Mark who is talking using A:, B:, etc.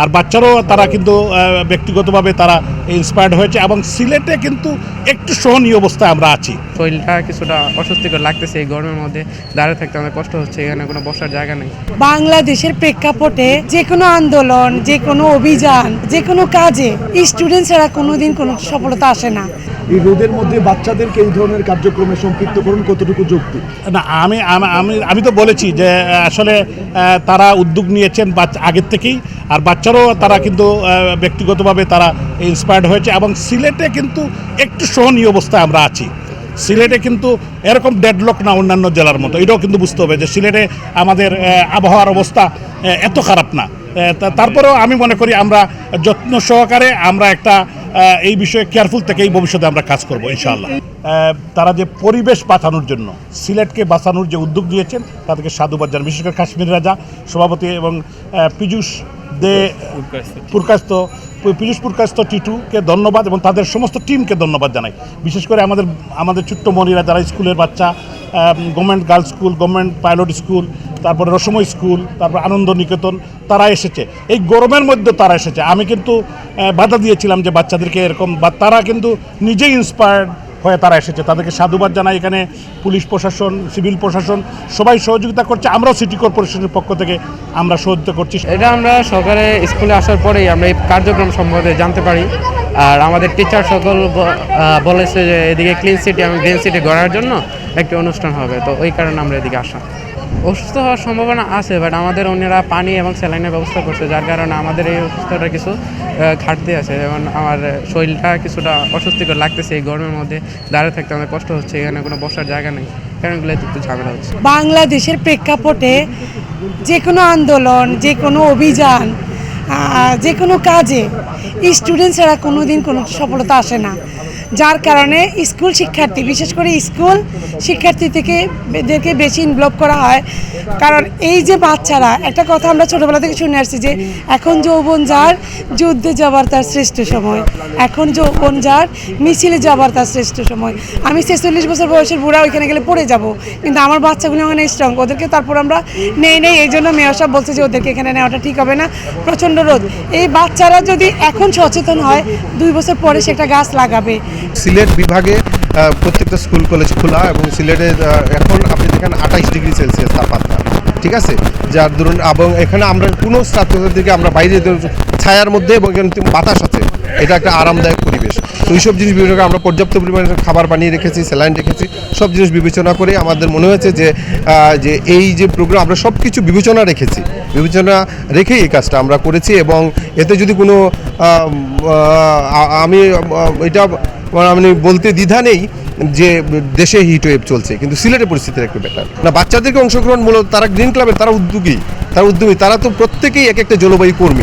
A: আর বাচ্চারাও তারা কিন্তু ব্যক্তিগতভাবে তারা ইন্সপায়ার্ড হয়েছে এবং সিলেটে কিন্তু একটু সহনীয় অবস্থায় আমরা আছি।
B: শরীরটা কিছুটা অস্বস্তিকর লাগতেছে এই গরমের মধ্যে। দাঁড়িয়ে থাকতে আমাদের কষ্ট হচ্ছে এখানে কোনো বসার জায়গা নেই।
C: বাংলাদেশের প্রেক্ষাপটে যে কোনো আন্দোলন যে কোনো অভিযান যে কোনো কাজে স্টুডেন্ট ছাড়া কোনোদিন কোনো সফলতা আসে না।
D: এই রোদের মধ্যে বাচ্চাদেরকে এই ধরনের কার্যক্রমে সম্পৃক্ত করুন কতটুকু যৌক্তিক?
A: না আমি আমি আমি তো বলেছি যে আসলে তারা উদ্যোগ নিয়েছেন বাচ্চা আগের থেকেই। আর বাচ্চারাও তারা কিন্তু ব্যক্তিগতভাবে তারা ইন্সপায়ার্ড হয়েছে এবং সিলেটে কিন্তু একটু সহনীয় অবস্থায় আমরা আছি। সিলেটে কিন্তু এরকম ডেডলক না অন্যান্য জেলার মতো, এটাও কিন্তু বুঝতে হবে যে সিলেটে আমাদের আবহাওয়ার অবস্থা এত খারাপ না। তারপরেও আমি মনে করি আমরা যত্ন সহকারে আমরা একটা এই বিষয়ে কেয়ারফুল থেকে এই ভবিষ্যতে আমরা কাজ করব, ইনশাআল্লাহ। তারা যে পরিবেশ বাঁচানোর জন্য, সিলেটকে বাঁচানোর যে উদ্যোগ নিয়েছেন, তাদেরকে সাধুবাদ জানান বিশেষ করে কাশ্মীর রাজা, সভাপতি এবং পীযূষ দে পুরকাস্ত পীযূষ পুরকাস্ত টিটুকে ধন্যবাদ এবং তাদের সমস্ত টিমকে ধন্যবাদ জানাই। বিশেষ করে আমাদের আমাদের ছোট্ট মনিরা যারা স্কুলের বাচ্চা government girls school, government pilot school, তারপরে রসময় স্কুল, তারপর আনন্দ নিকেতন তারা এসেছে। এই গরমের মধ্যে তারা এসেছে। আমি কিন্তু বাধা দিয়েছিলাম যে বাচ্চাদেরকে এরকম, বা তারা কিন্তু নিজেই ইন্সপায়ার্ড হয়ে তারা এসেছে। তাদেরকে সাধুবাদ জানাই এখানে পুলিশ প্রশাসন, সিভিল প্রশাসন, সবাই সহযোগিতা করছে। আমরাও সিটি কর্পোরেশনের পক্ষ থেকে আমরা সহযোগিতা করছি।
B: এটা আমরা সকালে স্কুলে আসার পরেই আমরা এই কার্যক্রম সম্বন্ধে জানতে পারি। আর আমাদের টিচার সকল বলেছে যে এদিকে ক্লিন সিটি এবং গ্রিন সিটি গড়ার জন্য একটি অনুষ্ঠান হবে, তো ওই কারণে আমরা এদিকে আসা। অসুস্থ হওয়ার সম্ভাবনা আছে বাট আমাদের অন্যরা পানি এবং স্যালাইনের ব্যবস্থা করছে, যার কারণে আমাদের এই অসুস্থতার কিছু ঘাটতি আছে। যেমন আমার শরীরটা কিছুটা অস্বস্তিকর লাগতেছে এই গরমের মধ্যে, দাঁড়িয়ে থাকতে আমাদের কষ্ট হচ্ছে, এখানে কোনো বসার জায়গা নেই। কারণগুলো একটু ঝামেলা হচ্ছে।
C: বাংলাদেশের প্রেক্ষাপটে যে কোনো আন্দোলন, যে কোনো অভিযান যে কোনো কাজে স্টুডেন্ট ছাড়া কোনো দিন কোনো সফলতা আসে না। যার কারণে স্কুল শিক্ষার্থী, বিশেষ করে স্কুল শিক্ষার্থী থেকে এদেরকে বেশি ইনভলভ করা হয়। কারণ এই যে বাচ্চারা, একটা কথা আমরা ছোটোবেলা থেকে শুনে আসছি যে, এখন যৌবন যার, যুদ্ধে যাবার তার শ্রেষ্ঠ সময়। এখন যৌবন যার, মিছিলে যাবার তার শ্রেষ্ঠ সময়। আমি ছেচল্লিশ বছর বয়সের বুড়া, ওইখানে গেলে পড়ে যাব। কিন্তু আমার বাচ্চাগুলো ওখানে স্ট্রং ওদেরকে তারপর আমরা নেই নেই, এই জন্য মেয়র সাহেব বলছে যে, ওদেরকে এখানে নেওয়াটা ঠিক হবে না। প্রচণ্ড রোদ। এই বাচ্চারা যদি এখন সচেতন হয়, দুই বছর পরে সে একটা গাছ লাগাবে।
E: সিলেট বিভাগে প্রত্যেকটা স্কুল, কলেজ খোলা এবং সিলেটে এখন আপনি দেখেন আঠাইশ ডিগ্রি সেলসিয়াস তাপমাত্রা। ঠিক আছে? যার ধরুন এবং এখানে আমরা কোনো ছাত্রছাত্রীকে আমরা বাইরে ছায়ার মধ্যে এবং এখানে বাতাস আছে। এটা একটা আরামদায়ক পরিবেশ। তো এইসব জিনিস বিবেচনা আমরা পর্যাপ্ত পরিমাণে খাবার বানিয়ে রেখেছি, স্যালাইন রেখেছি। সব জিনিস বিবেচনা করে আমাদের মনে হয়েছে যে যে এই যে প্রোগ্রাম আমরা সব কিছু বিবেচনা রেখেছি। বিবেচনা রেখেই এই কাজটা আমরা করেছি এবং এতে যদি কোনো আমি এটা মানে বলতে দ্বিধা নেই যে দেশে হিট ওয়েভ চলছে, কিন্তু সিলেটের পরিস্থিতি একটু বেটার না, বাচ্চাদেরকে অংশগ্রহণ মূলত তারা গ্রিন ক্লাবের তারা উদ্যোগী তারা উদ্যোগী, তারা তো প্রত্যেকেই এক একটা জলবায়ু কর্মী।